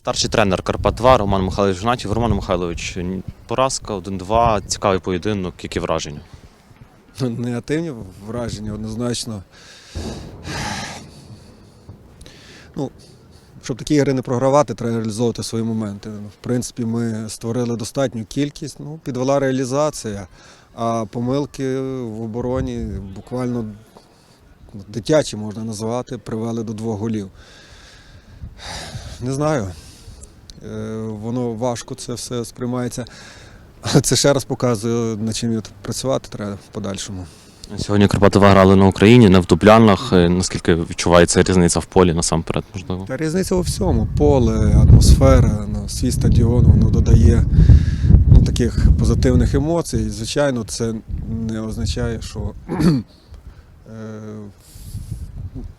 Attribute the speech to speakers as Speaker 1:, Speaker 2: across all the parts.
Speaker 1: Старший тренер Карпат 2 Роман Михайлович Гнатів. Роман Михайлович, поразка 1-2, цікавий поєдинок, які враження?
Speaker 2: Ну, Негативні враження однозначно. Ну, щоб такі ігри не програвати, треба реалізовувати свої моменти. В принципі, ми створили достатню кількість, ну, підвела реалізація, а помилки в обороні буквально дитячі можна назвати, привели до двох голів. Не знаю. Е, Воно важко це все сприймається. Але це ще раз показує, над чим працювати треба в подальшому.
Speaker 1: Сьогодні Карпати 2 грали на Україні, не в Дублянах. Е, Наскільки відчувається різниця в полі насамперед, можливо?
Speaker 2: Та різниця у всьому. Поле, атмосфера, ну, свій стадіон, воно додає ну, таких позитивних емоцій. Звичайно, це не означає, що е,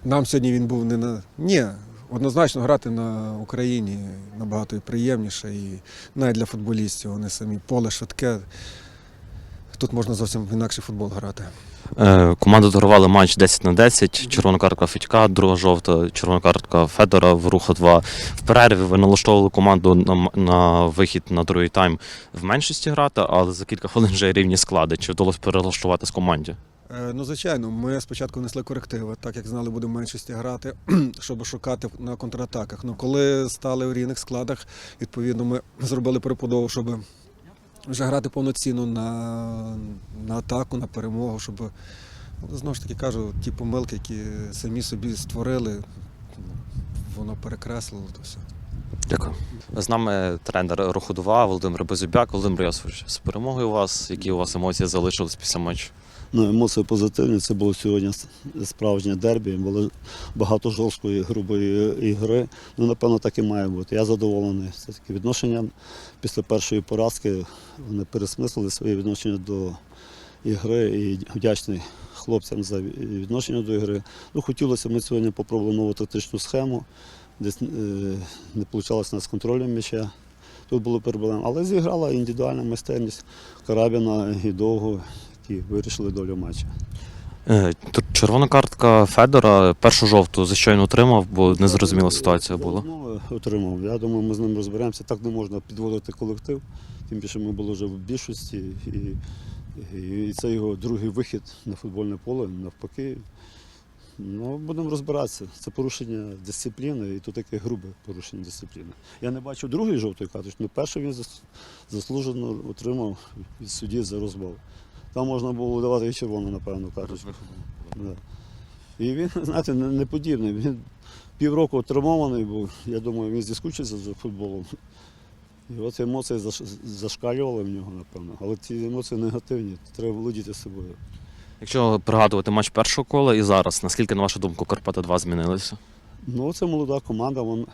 Speaker 2: нам сьогодні він був не на. Ні, однозначно грати на Україні набагато і приємніше, і навіть для футболістів вони самі поле швидке. Тут можна зовсім інакший футбол грати.
Speaker 1: Е, Команди матч 10 на 10, червона картка Федька, друга жовта, червона картка Федора в Руха 2. В перерві ви налаштовували команду на, на вихід на другий тайм в меншості грати, але за кілька хвилин вже рівні склади. Чи вдалося перелаштувати з команді?
Speaker 2: Е, Ну, звичайно, ми спочатку внесли корективи, так як знали, будемо меншості грати, щоб шукати на контратаках. Ну, коли стали в рівних складах, відповідно, ми зробили перебудову, щоб вже грати повноцінно на, на атаку, на перемогу, щоб ну, знову ж таки кажу, ті помилки, які самі собі створили, воно перекреслило то все.
Speaker 1: Дякую. З нами тренер Руху 2 Володимир Безюбяк. Володимир Йосифович, з перемогою вас. Які у вас емоції залишились після матчу?
Speaker 3: Ну, емоції позитивні. Це було сьогодні справжнє дербі. Було багато жорсткої грубої ігри. Ну, напевно, так і має бути. Я задоволений. Це таке відношення після першої поразки. Вони пересмислили своє відношення до ігри і вдячний хлопцям за відношення до ігри. Ну, хотілося ми сьогодні попробували нову тактичну схему. Десь е, не вийшло у нас контролем м'яча. Тут було проблем. Але зіграла індивідуальна майстерність Карабіна і довго, які вирішили долю матчу.
Speaker 1: Е, Червона картка Федора. Першу жовту за що він отримав, бо незрозуміла ситуація була.
Speaker 3: Ну, отримав. Я думаю, ми з ним розберемося. Так не можна підводити колектив. Тим більше ми були вже в більшості. І, і, і це його другий вихід на футбольне поле, навпаки. Ну, будемо розбиратися. Це порушення дисципліни, і то таке грубе порушення дисципліни. Я не бачу другої жовтої карточки, але перший він заслужено отримав від судді за розбав. Там можна було давати і червону, напевно, карточку. Да. І він, знаєте, не, не подібний. Він півроку травмований був. Я думаю, він зіскучився за футболом. І от емоції зашкалювали в нього, напевно. Але ці емоції негативні, треба володіти собою.
Speaker 1: Якщо пригадувати матч першого кола і зараз, наскільки, на вашу думку, Карпати 2 змінилися?
Speaker 3: Ну, це молода команда. Вон...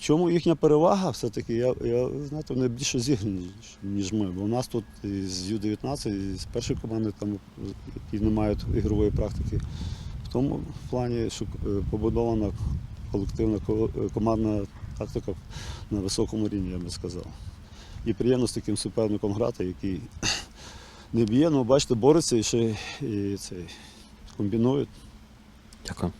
Speaker 3: Чому їхня перевага все-таки? Я, я знаєте, вони більше зіграні, ніж ми. Бо у нас тут з Ю-19, і з першої команди, там, які не мають ігрової практики. В тому плані, що е, побудована колективна е, командна тактика на високому рівні, я би сказав. І приємно з таким суперником грати, який не б'є, але бачите, бореться і ще і цей, комбінують.
Speaker 1: Дякую.